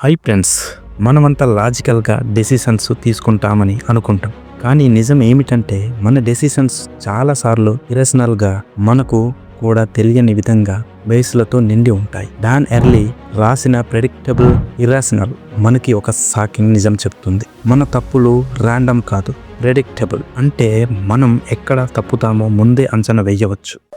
Hi friends మనమంతా లాజికల్గా decisions తీసుకుంటామని అనుకుంటాం. కానీ నిజం ఏమిటంటే మన డెసిషన్స్ చాలాసార్లు ఇరేషనల్గా మనకు కూడా తెలియని విధంగా బేస్లతో నిండి ఉంటాయి. డాన్ ఎర్లీ రాసిన ప్రెడిక్టబుల్ ఇరాషనల్ మనకి ఒక షాకింగ్ నిజం చెప్తుంది. మన తప్పులు ర్యాండమ్ కాదు ప్రెడిక్టబుల్ అంటే మనం ఎక్కడ తప్పుతామో ముందే అంచనా వేయవచ్చు.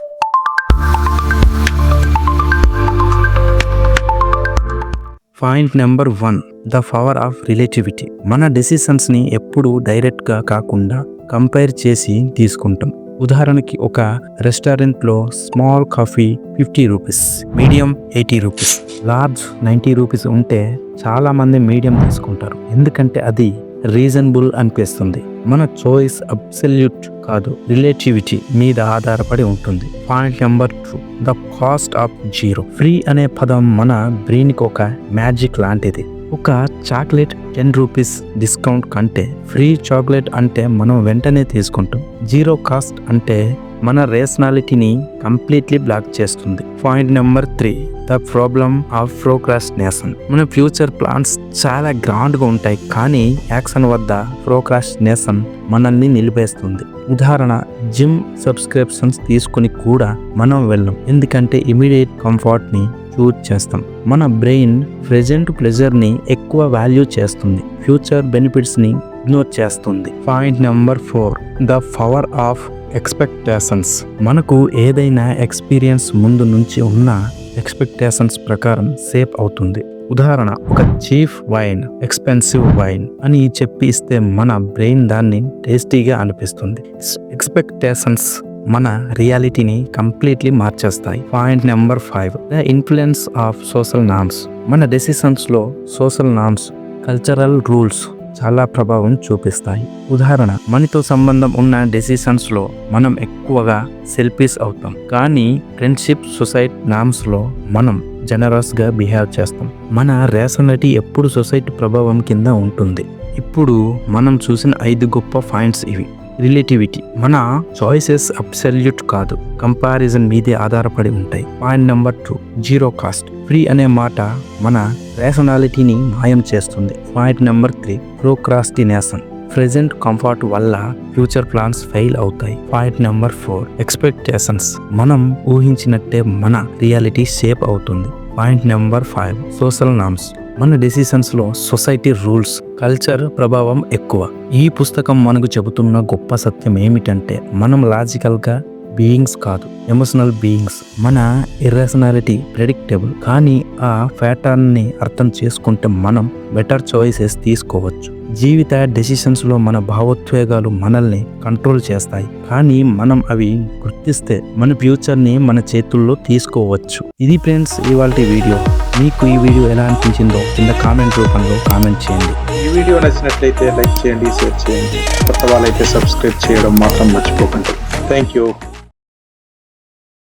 Point number one the power of relativity. మన డెసిషన్స్ని ఎప్పుడూ డైరెక్ట్గా కాకుండా కంపేర్ చేసి తీసుకుంటాం. ఉదాహరణకి ఒక రెస్టారెంట్లో small coffee fifty rupees medium eighty rupees large ninety rupees ఉంటే చాలామంది మీడియం తీసుకుంటారు. ఎందుకంటే అది రీజనబుల్ అనిపిస్తుంది. మన చాయిస్ అబ్సల్యూట్ కాదు రిలేటివిటీ మీద ఆధారపడి ఉంటుంది. Point number two the cost of zero free అనే పదం మన బ్రెయిన్కి ఒక మ్యాజిక్ లాంటిది. ఒక చాక్లెట్ టెన్ రూపీస్ డిస్కౌంట్ కంటే ఫ్రీ చాక్లెట్ అంటే మనం వెంటనే తీసుకుంటాం. జీరో కాస్ట్ అంటే మన రేషనాలిటీని కంప్లీట్లీ బ్లాక్ చేస్తుంది. Point number three the problem of procrastination మన ఫ్యూచర్ ప్లాన్స్ చాలా గ్రాండ్గా ఉంటాయి కానీ యాక్షన్ వద్ద ప్రోక్రాస్టినేషన్ మనల్ని నిలిపేస్తుంది. ఉదాహరణ జిమ్ సబ్స్క్రిప్షన్స్ తీసుకుని కూడా మనం వెళ్ళం. ఎందుకంటే ఇమీడియట్ కంఫర్ట్ని చూజ్ చేస్తాం. మన బ్రెయిన్ ప్రెజెంట్ ప్లెజర్ని ఎక్కువ వాల్యూ చేస్తుంది. ఫ్యూచర్ బెనిఫిట్స్ని ఇగ్నోర్ చేస్తుంది. Point number four the power of expectations మనకు ఏదైనా ఎక్స్పీరియన్స్ ముందు నుంచి ఉన్న ఎక్స్పెక్టేషన్స్ ప్రకారం సేఫ్ అవుతుంది. ఉదాహరణ ఒక చీఫ్ వైన్ ఎక్స్పెన్సివ్ వైన్ అని చెప్పి ఇస్తే మన బ్రెయిన్ దాన్ని టేస్టీగా అనిపిస్తుంది. ఎక్స్పెక్టేషన్స్ మన రియాలిటీని completely మార్చేస్తాయి. Point number five the influence of social norms మన డెసిషన్స్లో సోషల్ నామ్స్ కల్చరల్ రూల్స్ చాలా ప్రభావం చూపిస్తాయి. ఉదాహరణ మనతో సంబంధం ఉన్న డెసిషన్స్లో మనం ఎక్కువగా సెల్ఫీస్ అవుతాం. కానీ ఫ్రెండ్షిప్ సొసైటీ నామ్స్లో మనం జనరస్గా బిహేవ్ చేస్తాం. మన రేషనాలిటీ ఎప్పుడు సొసైటీ ప్రభావం కింద ఉంటుంది. ఇప్పుడు మనం చూసిన ఐదు గొప్ప పాయింట్స్ ఇవి. రిలేటివిటీ. మన చాయిసెస్ అబ్సల్యూట్ కాదు. కంపారిజన్ మీదే ఆధారపడి ఉంటాయి. Point number two zero cost. Free అనే మాట మన రేషనాలిటీని మాయం చేస్తుంది. Point number three procrastination. Present comfort వల్ల ఫ్యూచర్ ప్లాన్స్ ఫెయిల్ అవుతాయి. Point number four expectations. మనం ఊహించినట్టే మన రియాలిటీ షేప్ అవుతుంది. Point number five social norms. మన డెసిషన్స్లో సొసైటీ రూల్స్ కల్చర్ ప్రభావం ఎక్కువ. ఈ పుస్తకం మనకు చెబుతున్న గొప్ప సత్యం ఏమిటంటే మనం లాజికల్గా బీయింగ్స్ కాదు ఎమోషనల్ బీయింగ్స్ మన ఇర్రేషనాలిటీ ప్రెడిక్టబుల్ కానీ ఆ ప్యాటర్న్ని అర్థం చేసుకుంటే మనం బెటర్ చాయిసెస్ తీసుకోవచ్చు. జీవిత డెసిషన్స్లో మన భావోద్వేగాలు మనల్ని కంట్రోల్ చేస్తాయి కానీ మనం అవి గుర్తిస్తే మన ఫ్యూచర్ని మన చేతుల్లో తీసుకోవచ్చు. ఇది ఫ్రెండ్స్ ఇవాళ వీడియో మీకు ఈ వీడియో ఎలా అనిపించిందో కింద కామెంట్ రూపంలో కామెంట్ చేయండి. ఈ వీడియో నచ్చినట్లయితే లైక్ చేయండి షేర్ చేయండి. కొత్త వాళ్ళైతే సబ్స్క్రైబ్ చేయడం మాత్రం మర్చిపోకండి. Thank you.